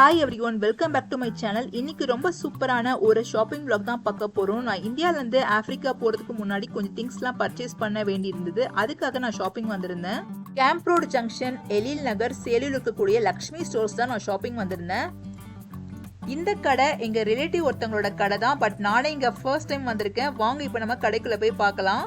Hi everyone welcome back to my channel இன்னைக்கு ரொம்ப சூப்பரான ஒரு ஷாப்பிங் வ்ளாக் தான் பார்க்க போகிறோம் நான் இந்தியாவிலேருந்து ஆஃப்ரிக்கா போகிறதுக்கு முன்னாடி கொஞ்சம் திங்ஸ்லாம் பர்ச்சேஸ் பண்ண வேண்டியிருந்தது. அதுக்காக நான் ஷாப்பிங் வந்திருந்தேன். Camp road junction Ezhil Nagar சேலியில் இருக்கக்கூடிய லக்ஷ்மி ஸ்டோர்ஸ் தான் நான் ஷாப்பிங் வந்திருந்தேன். இந்த கடை எங்கள் ரிலேட்டிவ் ஒருத்தவங்களோட கடை தான் பட் நானே இங்கே ஃபர்ஸ்ட் டைம் வந்திருக்கேன். வாங்க இப்போ நம்ம கடைக்குள்ளே போய் பார்க்கலாம்.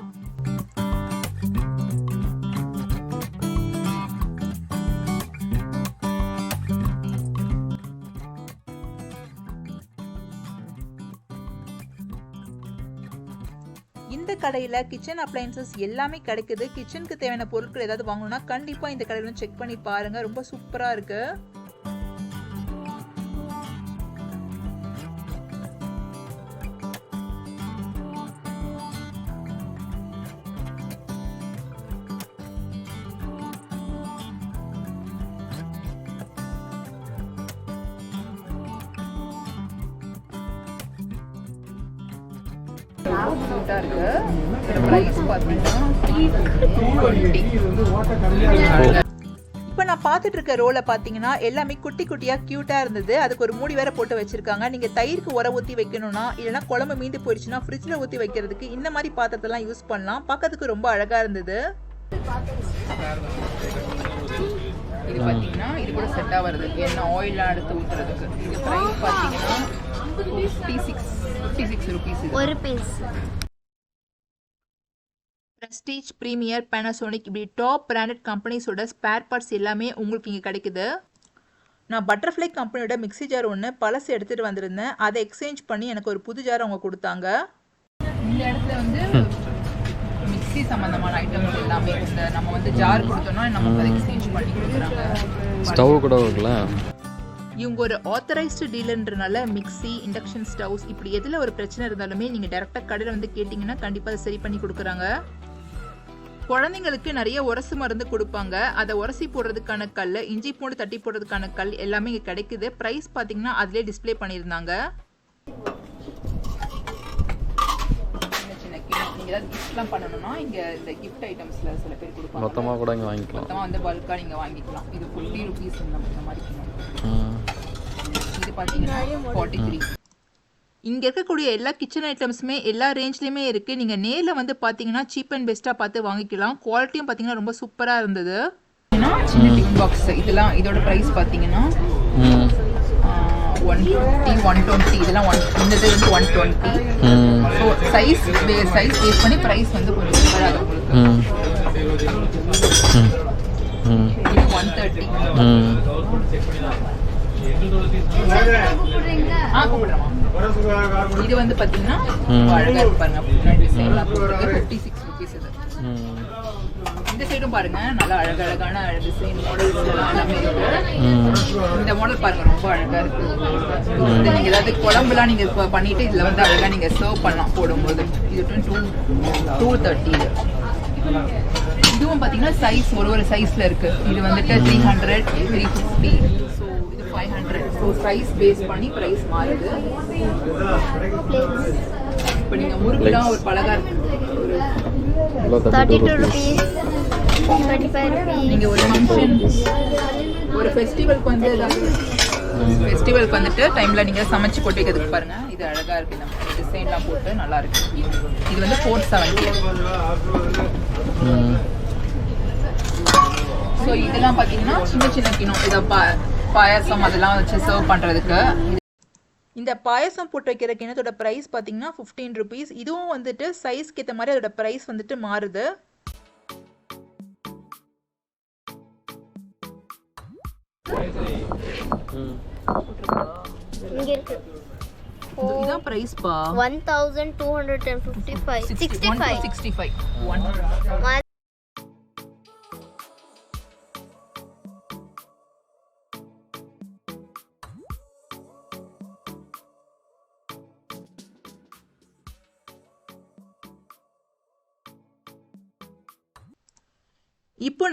இந்த கடையில் கிச்சன் அப்ளையன்சஸ் எல்லாமே கிடைக்குது. கிச்சனுக்கு தேவையான பொருட்கள் ஏதாவது வாங்கணும்னா கண்டிப்பாக இந்த கடையில் செக் பண்ணி பாருங்க. ரொம்ப சூப்பராக இருக்கு. க்யூட்டாக ப்ரைஸ் பார்த்தீங்கன்னா இப்போ நான் பார்த்துட்டு இருக்க ரோலை பார்த்தீங்கன்னா எல்லாமே குட்டி குட்டியாக க்யூட்டாக இருந்தது. அதுக்கு ஒரு மூடி வேற போட்டு வச்சிருக்காங்க. நீங்கள் தயிருக்கு உர ஊற்றி வைக்கணும்னா இல்லைனா குழம்பு மீந்து போயிடுச்சுன்னா ஃப்ரிட்ஜில் ஊற்றி வைக்கிறதுக்கு இந்த மாதிரி பாத்திரத்தெல்லாம் யூஸ் பண்ணலாம். பார்க்கறதுக்கு ரொம்ப அழகாக இருந்தது. இது பார்த்தீங்கன்னா இது கூட செட்டாக வருது என்ன ஆயிலாம் எடுத்து ஊற்றுறதுக்கு இது ப்ரைஸ் பார்த்தீங்கன்னா fifty six fifty six rupees ஒரு பீஸ் பிரஸ்டீஜ் ப்ரீமியர் பேனாசோனிக் இப்படி டாப் பிராண்டட் கம்பெனிஸோட ஸ்பேர் பார்ட்ஸ் எல்லாமே உங்களுக்கு இங்கே கிடைக்குது. நான் பட்டர்ஃப்ளை கம்பெனியோட மிக்ஸி ஜார் ஒன்று பழசு எடுத்துகிட்டு வந்திருந்தேன். அதை எக்ஸ்சேஞ்ச் பண்ணி எனக்கு ஒரு புது ஜார் அவங்க கொடுத்தாங்க. இந்த இடத்துல வந்து மிக்ஸி சம்மந்தமான ஐட்டம்ஸ் எல்லாமே இந்த நம்ம வந்து ஜார் கொடுத்தோம்னா நமக்கு அதை எக்ஸ்சேஞ்ச் பண்ணி கொடுக்குறாங்க. ஸ்டவ் கூட இருக்குல்ல இவங்க ஒரு ஆத்தரைஸ்டு டீலர்ன்றனால மிக்ஸி இண்டக்ஷன் ஸ்டவ்ஸ் இப்படி எதில் ஒரு பிரச்சனை இருந்தாலுமே நீங்கள் டேரெக்டாக கடையில் வந்து கேட்டிங்கன்னா கண்டிப்பாக சரி பண்ணி கொடுக்குறாங்க. குழந்தைங்களுக்கு நிறைய உரசு மருந்து கொடுப்பாங்க. அதை உரசி போடுறதுக்கான கல் இஞ்சி பூண்டு தட்டி போடுறதுக்கான கல் எல்லாமே இங்கே கிடைக்குது. ப்ரைஸ் பார்த்தீங்கன்னா அதிலே டிஸ்ப்ளே பண்ணியிருந்தாங்க சின்ன சின்ன கிணம் நீங்கள் ஏதாவது கிஃப்ட்லாம் பண்ணணும்னா இங்கே இந்த கிஃப்ட் ஐட்டம்ஸில் சில பேர் கொடுப்பாங்க. மொத்தமாக கூட இங்கே வாங்கிக்கலாம். மொத்தமாக வந்து பல்காக நீங்கள் வாங்கிக்கலாம். இது ஃபிஃப்டி ருபீஸ் இந்த மாதிரி. இது பார்த்தீங்கன்னா ஃபார்ட்டி த்ரீ இங்கே இருக்கக்கூடிய எல்லா கிச்சன் ஐட்டம்ஸுமே எல்லா ரேஞ்ச்லேயுமே இருக்குது நீங்கள் நேரில் வந்து பார்த்தீங்கன்னா சீப் அண்ட் பெஸ்ட்டாக பார்த்து வாங்கிக்கலாம். குவாலிட்டியும் பார்த்தீங்கன்னா ரொம்ப சூப்பராக இருந்தது. சின்ன டிஃபன் பாக்ஸ் இதெல்லாம் இதோட ப்ரைஸ் பார்த்தீங்கன்னா ம். ஒன் ஃபிஃப்டி ஒன் டுவெண்ட்டி இதெல்லாம் ஒன் இந்த இது வந்து one twenty. So size size base பண்ணி ப்ரைஸ் வந்து கொஞ்சம் உங்களுக்கு. இது ஒன் தேர்ட்டி இது வந்து பின்னாடி டிசைன்லாம் போட்டு ஃபிஃப்டி சிக்ஸ் ருபீஸ் இது. இந்த சைடும் பாருங்க. நல்லா அழகழகான டிசைன் மாடல் எல்லாமே. இந்த மாடல் பாருங்க ரொம்ப அழகா இருக்கு. நீங்க ஏதாவது குழம்புலாம் நீங்க பண்ணிட்டு இதுல வந்து அழகா நீங்க சர்வ் பண்ணலாம் போடும்போது. இது டூ டூ தேர்ட்டி இதுவும் பாத்தீங்கன்னா சைஸ் ஒரு ஒரு சைஸ்ல இருக்கு. இது வந்துட்டு three hundred three fifty so இது five hundred so size base பண்ணி ப்ரைஸ் மாறுது. இப்போ நீங்க முறுக்குலாம் ஒரு பலகா இருக்கு ஒரு தேர்ட்டி டூ ருபீஸ் நீங்கள் ஒரு ஃபங்க்ஷன் ஒரு ஃபெஸ்டிவலுக்கு வந்து ஃபெஸ்டிவலுக்கு வந்துட்டு டைம்ல நீங்க சமைச்சு போட்டு வைக்கிறதுக்கு பாருங்க. இது அழகா இருக்கு. நம்ம டிசைன்லாம் போட்டு நல்லா இருக்கு. இது வந்து ஃபோர் செவன்டி ஸோ இதெல்லாம் பார்த்தீங்கன்னா சின்ன சின்ன கிணம் இதை பா பாயாசம் அதெல்லாம் வச்சு சர்வ் பண்ணுறதுக்கு இந்த பாயசம் போட்டு வைக்கிற கிணத்தோட ப்ரைஸ் பார்த்தீங்கன்னா ஃபிஃப்டீன் ருபீஸ் இதுவும் வந்துட்டு சைஸ்க்கு ஏற்ற மாதிரி அதோட ப்ரைஸ் வந்துட்டு மாறுது. இங்க இருக்கு. இதான் பிரைஸ் பா. 1255 65 65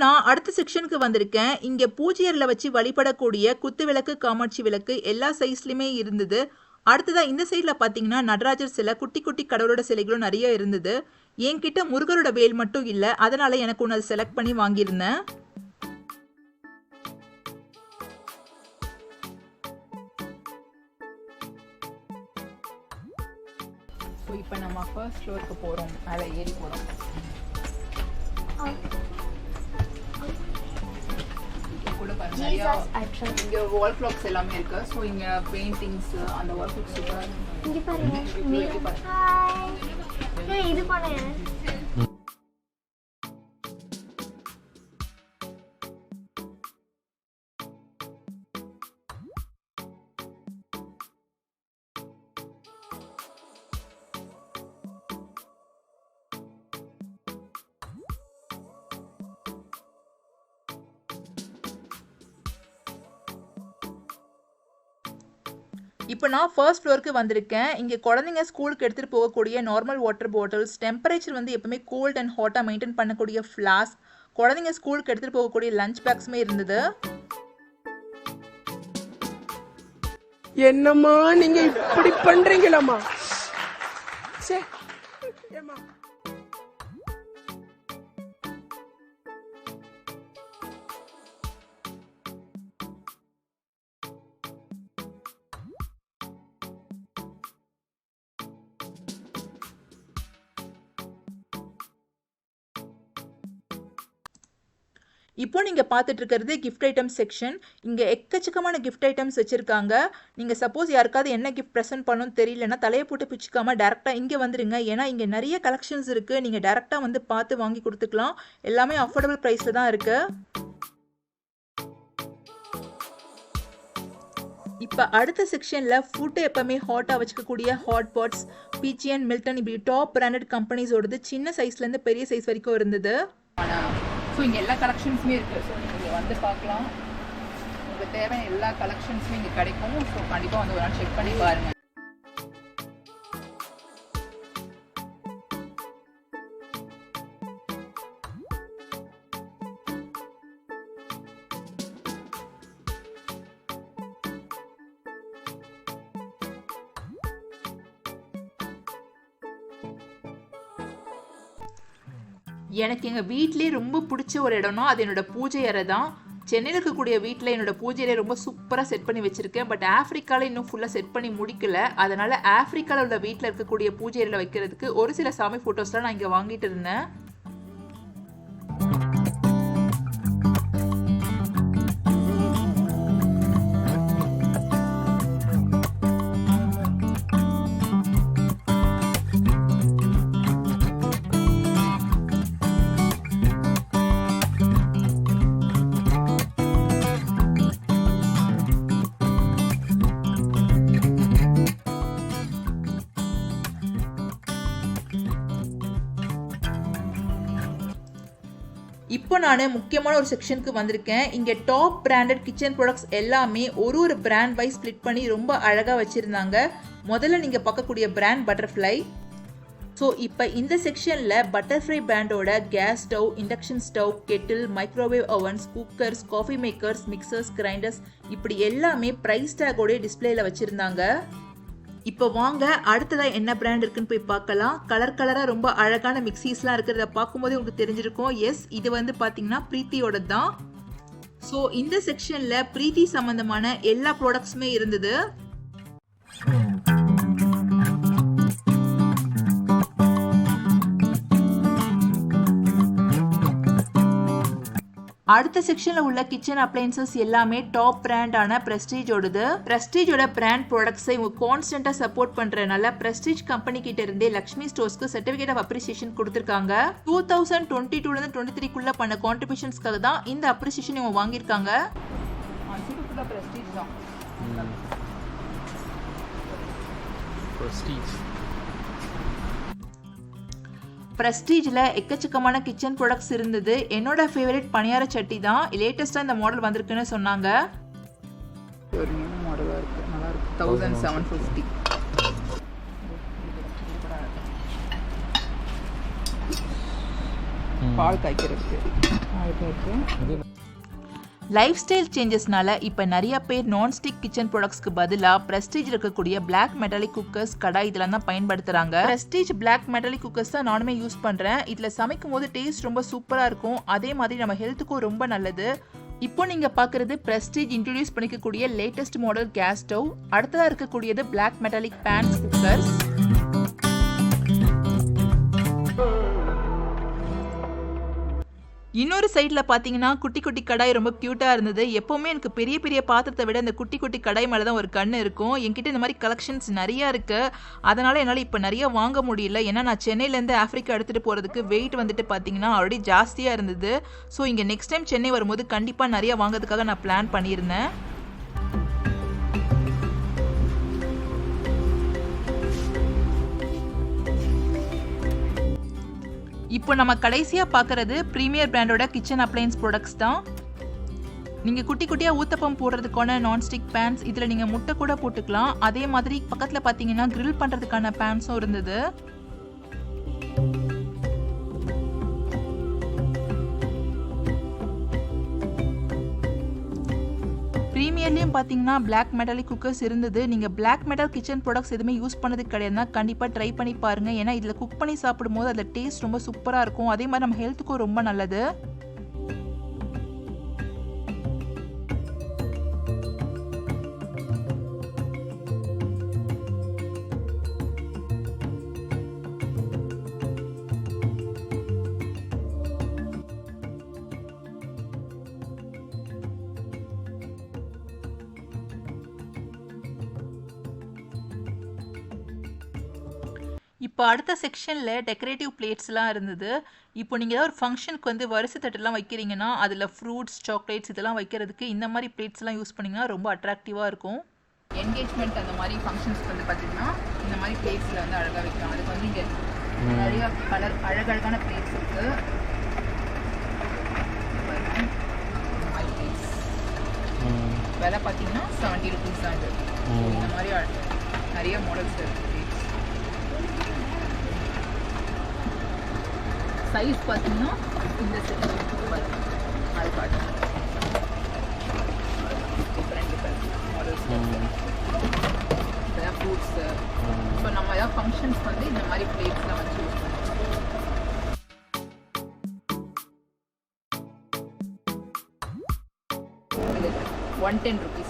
நான் அடுத்த செக்ஷனுக்கு வந்திருக்கேன். இங்கே பூஜ்ஜியரில் வச்சு வழிபடக்கூடிய குத்து விளக்கு காமாட்சி விளக்கு எல்லா சைஸ்லையுமே இருந்தது. அடுத்ததாக இந்த சைடில் பார்த்தீங்கன்னா நடராஜர் சிலை குட்டி குட்டி கடவுளோட சிலைகளும் நிறைய இருந்தது. என்கிட்ட முருகரோட வேல் மட்டும் இல்லை அதனால் எனக்கு ஒன்று அதை செலக்ட் பண்ணி வாங்கியிருந்தேன். இப்போ நம்ம ஃபர்ஸ்ட் ஃப்ளோருக்கு போகிறோம் அதில் ஏறி போகிறோம் Jesus, I trust. இங்கே வால் கிளாக்ஸ் எல்லாமே இருக்கு ஸோ இங்கே பெயிண்டிங்ஸ் அந்த வால் கிளாக் சூப்பராக இருக்கு இங்க பாருங்க. இது பண்ணு இப்போ நான் ஃபர்ஸ்ட் ஃப்ளோருக்கு வந்திருக்கேன். இங்கே குழந்தைங்க ஸ்கூலுக்கு எடுத்துகிட்டு போகக்கூடிய நார்மல் வாட்டர் பாட்டில்ஸ் டெம்பரேச்சர் வந்து எப்பவுமே கோல்ட் அண்ட் ஹாட்டாக மெயின்டைன் பண்ணக்கூடிய ஃப்ளாஸ்க் குழந்தைங்க ஸ்கூலுக்கு எடுத்துகிட்டு போகக்கூடிய லஞ்ச் பேக்ஸுமே இருந்தது. என்னம்மா நீங்க இப்படி பண்றீங்களாம்மா? சே ஏமா இப்போ நீங்கள் பார்த்துட்டு இருக்கிறது கிஃப்ட் ஐட்டம் செக்ஷன் இங்கே எக்கச்சக்கமான கிஃப்ட் ஐட்டம்ஸ் வச்சுருக்காங்க. நீங்கள் சப்போஸ் யாருக்காவது என்ன கிஃப்ட் ப்ரெசென்ட் பண்ணணும்னு தெரியலன்னா தலையை போட்டு பிச்சுக்காம டேரெக்டாக இங்கே வந்துருங்க. ஏன்னா இங்கே நிறைய கலெக்ஷன்ஸ் இருக்குது நீங்கள் டேரெக்டாக வந்து பார்த்து வாங்கி கொடுத்துக்கலாம். எல்லாமே அஃபோர்டபுள் ப்ரைஸில் தான் இருக்குது இப்போ அடுத்த செக்ஷனில் ஃபுட்டை எப்போவுமே ஹாட்டாக வச்சுக்கக்கூடிய ஹாட் பாட்ஸ் பீச்சியன் மில்டன் இப்படி டாப் பிராண்டட் கம்பெனிஸோடது சின்ன சைஸ்லேருந்து பெரிய சைஸ் வரைக்கும் இருந்தது. ஸோ இங்கே எல்லா கலெக்ஷன்ஸுமே இருக்குது ஸோ நீங்கள் இங்கே வந்து பார்க்கலாம். உங்களுக்கு தேவையான எல்லா கலெக்ஷன்ஸுமே இங்கே கிடைக்கும். ஸோ கண்டிப்பாக வந்து ஒரு நாள் செக் பண்ணி பாருங்கள் எனக்கு எங்கள் வீட்டிலே ரொம்ப பிடிச்ச ஒரு இடம்னா அது என்னோட பூஜை அறை தான் சென்னையில் இருக்கக்கூடிய வீட்டில் என்னோட பூஜை ரொம்ப சூப்பராக செட் பண்ணி வச்சுருக்கேன். பட் ஆஃப்ரிக்காவில் இன்னும் ஃபுல்லாக செட் பண்ணி முடிக்கல. அதனால் ஆஃப்ரிக்காவில் உள்ள வீட்டில் இருக்கக்கூடிய பூஜை அறையில் வைக்கிறதுக்கு ஒரு சில சாமி ஃபோட்டோஸ்லாம் நான் இங்கே வாங்கிட்டு இருந்தேன். இப்போ நான் முக்கியமான ஒரு செக்ஷனுக்கு வந்திருக்கேன். இங்கே டாப் பிராண்டட் கிச்சன் ப்ராடக்ட்ஸ் எல்லாமே ஒரு ஒரு பிராண்ட் வைஸ் ஸ்ப்ளிட் பண்ணி ரொம்ப அழகாக வச்சுருந்தாங்க. முதல்ல நீங்கள் பார்க்கக்கூடிய பிராண்ட் பட்டர்ஃப்ளை ஸோ இப்போ இந்த செக்ஷனில் பட்டர்ஃப்ளை பிராண்டோட gas stove induction stove kettle microwave ovens cookers coffee makers mixers grinders இப்படி எல்லாமே ப்ரைஸ் டேக்கோட டிஸ்பிளேயில் வச்சுருந்தாங்க. இப்போ வாங்க அடுத்ததா என்ன பிராண்ட் இருக்குன்னு போய் பார்க்கலாம். கலர் கலரா ரொம்ப அழகான மிக்சிஸ்லாம் இருக்கிறத பார்க்கும்போதே உங்களுக்கு தெரிஞ்சிருக்கும். எஸ் இது வந்து பாத்தீங்கன்னா பிரீத்தியோட தான் ஸோ இந்த செக்ஷன்ல பிரீத்தி சம்பந்தமான எல்லா ப்ராடக்ட்ஸுமே இருந்தது. அடுத்த செக்ஷன்ல உள்ள கிச்சன் அப்ளைன்சஸ் எல்லாமே டாப் பிராண்டான பிரஸ்டீஜோடது பிரஸ்டீஜோட பிராண்ட் ப்ராடக்ட்ஸை இவங்க கான்ஸ்டன்டா சப்போர்ட் பண்றதுனால பிரஸ்டீஜ் கம்பெனி கிட்ட இருந்தே லக்ஷ்மி ஸ்டோர்ஸ்க்கு சர்டிபிகேட் ஆஃப் அப்ரிசியேஷன் கொடுத்திருக்காங்க. டூ தௌசண்ட் டுவெண்ட்டி டூல இருந்து டுவெண்ட்டி த்ரீக்குள்ள பண்ண கான்ட்ரிபியூஷன்ஸ்க்காக தான் இந்த அப்ரிசியேஷன் இவங்க வாங்கியிருக்காங்க. பிரஸ்டீஜ் தான். Prestige. பிரஸ்டீஜில் எக்கச்சக்கமான கிச்சன் ப்ராடக்ட்ஸ் இருந்தது. என்னோட ஃபேவரட் பணியார சட்டி தான். லேட்டஸ்ட்டாக இந்த மாடல் வந்திருக்குன்னு சொன்னாங்க. ஒரு நியூ மாடலாக இருக்குது நல்லா இருக்கு. தௌசண்ட் செவன் ஃபிஃப்டி பால் காய்க்கிறதுக்கு. லைஃப் ஸ்டைல் சேஞ்சஸ்னால இப்போ நிறைய பேர் நான்ஸ்டிக் கிச்சன் ப்ராடக்ட்ஸ்க்கு பதிலாக பிரஸ்டீஜ் இருக்கக்கூடிய பிளாக் மெட்டாலிக் குக்கர்ஸ் கடாய் இதெல்லாம் தான் பயன்படுத்துறாங்க. பிரஸ்டீஜ் பிளாக் மெட்டாலிக் குக்கர்ஸ் தான் நானுமே யூஸ் பண்ணுறேன் இதில் சமைக்கும் போது டேஸ்ட் ரொம்ப சூப்பராக இருக்கும். அதே மாதிரி நம்ம ஹெல்த்துக்கும் ரொம்ப நல்லது. இப்போ நீங்க பார்க்குறது பிரஸ்டீஜ் இன்ட்ரடியூஸ் பண்ணிக்கக்கூடிய லேட்டஸ்ட் மாடல் கேஸ் ஸ்டவ் அடுத்ததாக இருக்கக்கூடியது பிளாக் மெட்டாலிக் பேன் குக்கர்ஸ் இன்னொரு சைடில் பார்த்தீங்கன்னா குட்டி குட்டி கடாய் ரொம்ப க்யூட்டாக இருந்தது. எப்போவுமே எனக்கு பெரிய பெரிய பாத்திரத்தை விட இந்த குட்டி குட்டி கடாய் மேலே தான் ஒரு கண் இருக்கும். என்கிட்ட இந்த மாதிரி கலெக்ஷன்ஸ் நிறையா இருக்குது அதனால் என்னால் இப்போ நிறைய வாங்க முடியல. ஏன்னா நான் சென்னையிலேருந்து ஆஃப்ரிக்கா எடுத்துகிட்டு போகிறதுக்கு வெயிட் வந்துட்டு பார்த்தீங்கன்னா ஆல்ரெடி ஜாஸ்தியாக இருந்தது. ஸோ இங்கே நெக்ஸ்ட் டைம் சென்னை வரும்போது கண்டிப்பாக நிறையா வாங்குறதுக்காக நான் பிளான் பண்ணியிருந்தேன். இப்போ நம்ம கடைசியாக பார்க்குறது ப்ரீமியர் பிராண்டோட கிச்சன் அப்ளையன்ஸ் ப்ராடக்ட்ஸ் தான். நீங்கள் குட்டி குட்டியாக ஊத்தப்பம் போடுறதுக்கான நான்ஸ்டிக் பேன்ஸ் இதில் நீங்கள் முட்டை கூட போட்டுக்கலாம். அதே மாதிரி பக்கத்தில் பார்த்தீங்கன்னா க்ரில் பண்ணுறதுக்கான பேன்ஸும் இருந்தது. ப்ரீமியர்லேயும் பார்த்தீங்கன்னா பிளாக் மெட்டலி குக்கர்ஸ் இருந்தது. நீங்கள் பிளாக் மெட்டல் கிச்சன் ப்ராடக்ட்ஸ் எதுவுமே யூஸ் பண்ணது கிடையாதுன்னா கண்டிப்பாக ட்ரை பண்ணி பாருங்கள் ஏன்னா இதில் குக் பண்ணி சாப்பிடும்போது அதில் டேஸ்ட் ரொம்ப சூப்பராக இருக்கும். அதே மாதிரி நம்ம ஹெல்த்துக்கும் ரொம்ப நல்லது. இப்போ அடுத்த செக்ஷனில் டெக்கரேட்டிவ் பிளேட்ஸ்லாம் இருந்தது. இப்போ நீங்கள் ஏதாவது ஒரு ஃபங்க்ஷனுக்கு வந்து வரிசை தட்டுலாம் வைக்கிறீங்கன்னா அதில் ஃப்ரூட்ஸ் சாக்லேட்ஸ் இதெல்லாம் வைக்கிறதுக்கு இந்த மாதிரி பிளேட்ஸ்லாம் யூஸ் பண்ணிங்கன்னா ரொம்ப அட்ராக்டிவாக இருக்கும். என்கேஜ்மெண்ட் அந்த மாதிரி ஃபங்க்ஷன்ஸ்க்கு வந்து பார்த்தீங்கன்னா இந்த மாதிரி பிளேட்ஸில் வந்து அழகாக வைக்கலாம். அதுக்கு வந்து இங்கே நிறைய கலர் அழகழகான பிளேட்ஸ் இருக்குது விலை பார்த்தீங்கன்னா செவன்ட்டி ருபீஸ் தான் இந்த மாதிரி நிறைய மாடல்ஸ் இருக்குது பிளேட்ஸ் சைஸ் பார்த்தீங்கன்னா இந்த செட் அது காட்டும் டிஃப்ரெண்ட் டிஃப்ரெண்ட் மாடல்ஸ் இதெல்லாம் ஃப்ரூட்ஸு ஸோ நம்ம ஏதாவது ஃபங்க்ஷன்ஸ் வந்து இந்த மாதிரி பிளேட்ஸ்லாம் வச்சு யூஸ் பண்ணுவோம் ஒன் டென் ருபீஸ்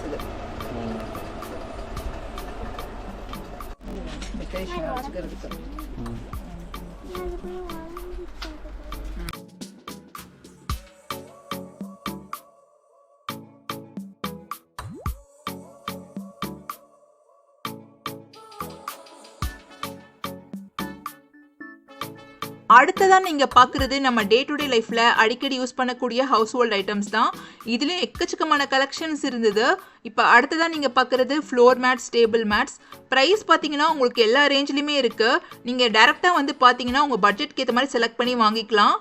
அடுத்ததான் நீங்க பார்க்குறது நம்ம டே டு டே லைஃப்ல அடிக்கடி யூஸ் பண்ணக்கூடிய ஹவுஸ் ஹோல்ட் ஐட்டம்ஸ் தான். இதுலயும் எக்கச்சக்கமான கலெக்ஷன்ஸ் இருந்தது. இப்போ அடுத்ததான் நீங்க பார்க்குறது floor mats table mats price பார்த்தீங்கன்னா உங்களுக்கு எல்லா ரேஞ்சிலுமே இருக்கு. நீங்க டைரக்டா வந்து பார்த்தீங்கன்னா உங்க பட்ஜெட்க்கு ஏற்ற மாதிரி செலக்ட் பண்ணி வாங்கிக்கலாம்.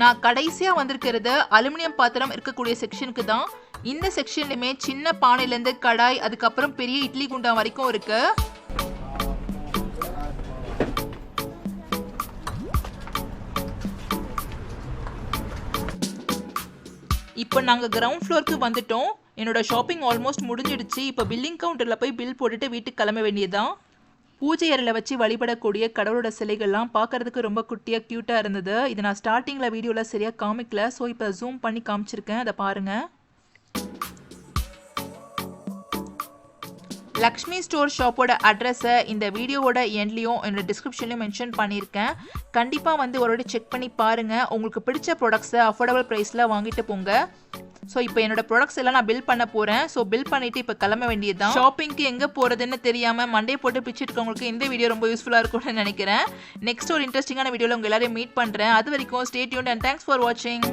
நான் கடைசியாக வந்திருக்கிறது அலுமினியம் பாத்திரம் இருக்கக்கூடிய செக்ஷனுக்கு தான். இந்த செக்ஷன்லையுமே சின்ன பானையிலேருந்து கடாய் அதுக்கப்புறம் பெரிய இட்லி குண்டா வரைக்கும் இருக்குது இப்போ நாங்கள் கிரவுண்ட் ஃப்ளோருக்கு வந்துட்டோம். என்னோட ஷாப்பிங் ஆல்மோஸ்ட் முடிஞ்சிடுச்சு. இப்போ பில்லிங் கவுண்டரில் போய் பில் போட்டுட்டு வீட்டுக்கு கிளம்ப வேண்டியதுதான். பூஜை அறையில் வச்சு வழிபடக்கூடிய கடவுளோட சிலைகள்லாம் பார்க்கறதுக்கு ரொம்ப குட்டியாக க்யூட்டாக இருந்தது. இது நான் ஸ்டார்டிங்கில் வீடியோவில் சரியாக காமிக்கல. ஸோ இப்போ ஜூம் பண்ணி காமிச்சிருக்கேன். அதை பாருங்கள் லக்ஷ்மி ஸ்டோர் ஷாப்போட அட்ரஸை இந்த வீடியோவோட எண்ட்லேயும் என்னோட டிஸ்கிரிப்ஷன்லையும் மென்ஷன் பண்ணியிருக்கேன். கண்டிப்பாக வந்து ஒரு வாட்டி செக் பண்ணி பாருங்கள் உங்களுக்கு பிடிச்ச ப்ராடக்ட்ஸை அஃபோர்டபுள் ப்ரைஸில் வாங்கிட்டு போங்க. ஸோ இப்போ என்னோட ப்ராடக்ட்ஸ் எல்லாம் நான் பில் பண்ண போகிறேன் ஸோ பில் பண்ணிவிட்டு இப்போ கிளம்ப வேண்டியது தான் ஷாப்பிங்க்கு எங்கே போகிறதுன்னு தெரியாமல் மண்டே போட்டு பிச்சுட்டு இந்த வீடியோ ரொம்ப யூஸ்ஃபுல்லாக இருக்கும்னு நினைக்கிறேன். நெக்ஸ்ட் ஒரு இன்ட்ரெஸ்டிங்கான வீடியோவில் உங்கள் எல்லாரையும் மீட் பண்ணுறேன் அது வரைக்கும் ஸ்டேட்யூன் அண்ட் தேங்க்ஸ் ஃபார் வாட்சிங்